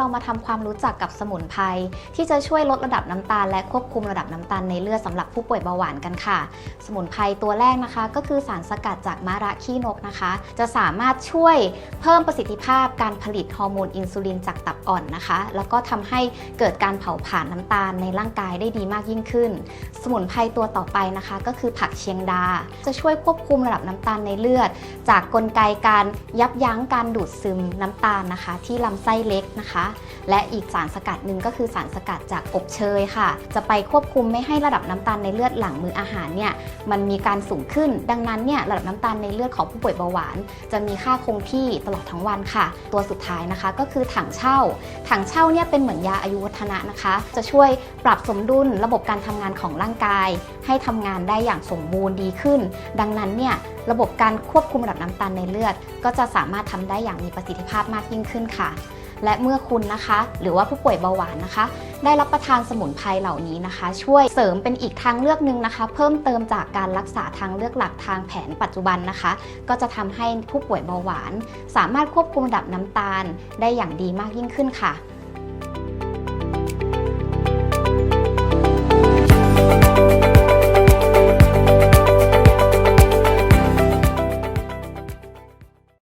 เรามาทำความรู้จักกับสมุนไพรที่จะช่วยลดระดับน้ำตาล และควบคุมระดับน้ำตาลในเลือดสำหรับผู้ป่วยเบาหวานกันค่ะ สมุนไพรตัวแรกนะคะ ก็คือสารสกัดจากมะระขี้นกนะคะ จะสามารถช่วยเพิ่มประสิทธิภาพการผลิตฮอร์โมนอินซูลินจากตับอ่อนนะคะ แล้วก็ทำให้เกิดการเผาผลาญน้ำตาลในร่างกายได้ดีมากยิ่งขึ้น สมุนไพรตัวต่อไปนะคะ ก็คือผักเชียงดา จะช่วยควบคุมระดับน้ำตาลในเลือด จากกลไกการยับยั้งการดูดซึมน้ำตาลนะคะ ที่ลำไส้เล็กนะคะและอีกสารสกัดหนึ่งก็คือสารสกัดจากอบเชยค่ะ จะไปควบคุมไม่ให้ระดับน้ำตาลในเลือดหลังมื้ออาหารเนี่ยมันมีการสูงขึ้น ดังนั้นเนี่ยระดับน้ำตาลในเลือดของผู้ป่วยเบาหวาน จะมีค่าคงที่ตลอดทั้งวันค่ะ ตัวสุดท้ายนะคะก็คือถังเช่า ถังเช่าเนี่ยเป็นเหมือนยาอายุวัฒนะนะคะ จะช่วยปรับสมดุลระบบการทำงานของร่างกาย ให้ทำงานได้อย่างสมบูรณ์ดีขึ้น ดังนั้นเนี่ยระบบการควบคุมระดับน้ำตาลในเลือด ก็จะสามารถทำได้อย่างมีประสิทธิภาพมากยิ่งขึ้นค่ะ และเมื่อคุณนะคะ หรือว่าผู้ป่วยเบาหวานนะคะ ได้รับประทานสมุนไพรเหล่านี้นะคะ ช่วยเสริมเป็นอีกทางเลือกหนึ่งนะคะ เพิ่มเติมจากการรักษาทางเลือกหลักทางแผนปัจจุบันนะคะ ก็จะทำให้ผู้ป่วยเบาหวาน สามารถควบคุมระดับน้ำตาล ได้อย่างดีมากยิ่งขึ้นค่ะ